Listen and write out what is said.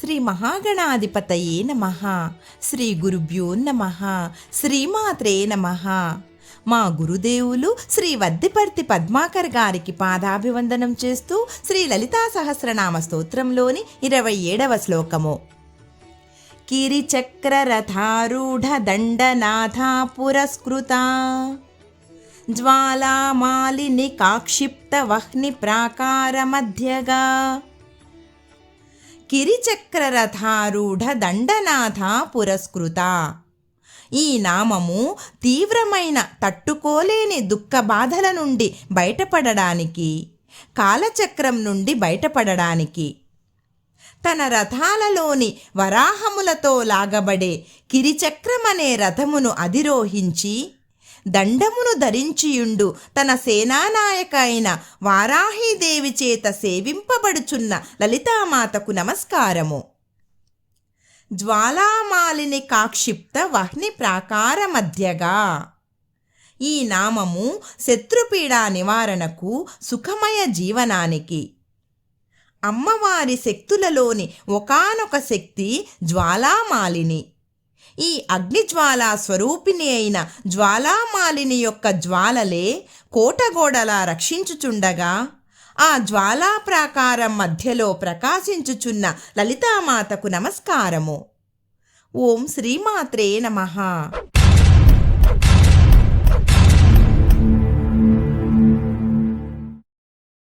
శ్రీ మహాగణాధిపతయే నమ. శ్రీ గురుభ్యో నమ. శ్రీమాత్రే నమ. మా గురుదేవులు శ్రీ వద్దిపర్తి పద్మాకర్ గారికి పాదాభివందనం చేస్తూ శ్రీ లలితా సహస్రనామ స్తోత్రంలోని ఇరవై ఏడవ శ్లోకము. కిరిచక్రరథారూఢ దండనాథా పురస్కృత జ్వాలామాలిని కాక్షిప్త వహ్ని ప్రాకార మధ్యగా. కిరిచక్రరథారూఢ దండనాథ పురస్కృత. ఈ నామము తీవ్రమైన తట్టుకోలేని దుఃఖ బాధల నుండి బయటపడడానికి కాలచక్రం నుండి బయటపడడానికి. తన రథాలలోని వరాహములతో లాగబడే కిరిచక్రమనే రథమును అధిరోహించి దండమును ధరించియుండు. తన సేనానాయక అయిన వారాహీదేవి చేత సేవింపబడుచున్న లలితామాతకు నమస్కారము. జ్వాలామాలిని కాక్షిప్త వహ్ని ప్రాకార మధ్యగా. ఈ నామము శత్రుపీడా నివారణకు సుఖమయ జీవనానికి. అమ్మవారి శక్తులలోని ఒకానొక శక్తి జ్వాలామాలిని. ఈ అగ్నిజ్వాల స్వరూపిణి అయిన జ్వాలామాలిని యొక్క జ్వాలలే కోటగోడలా రక్షించుచుండగా ఆ జ్వాలా ప్రాకారం మధ్యలో ప్రకాశించుచున్న లలితామాతకు నమస్కారము. ఓం శ్రీమాత్రే నమః.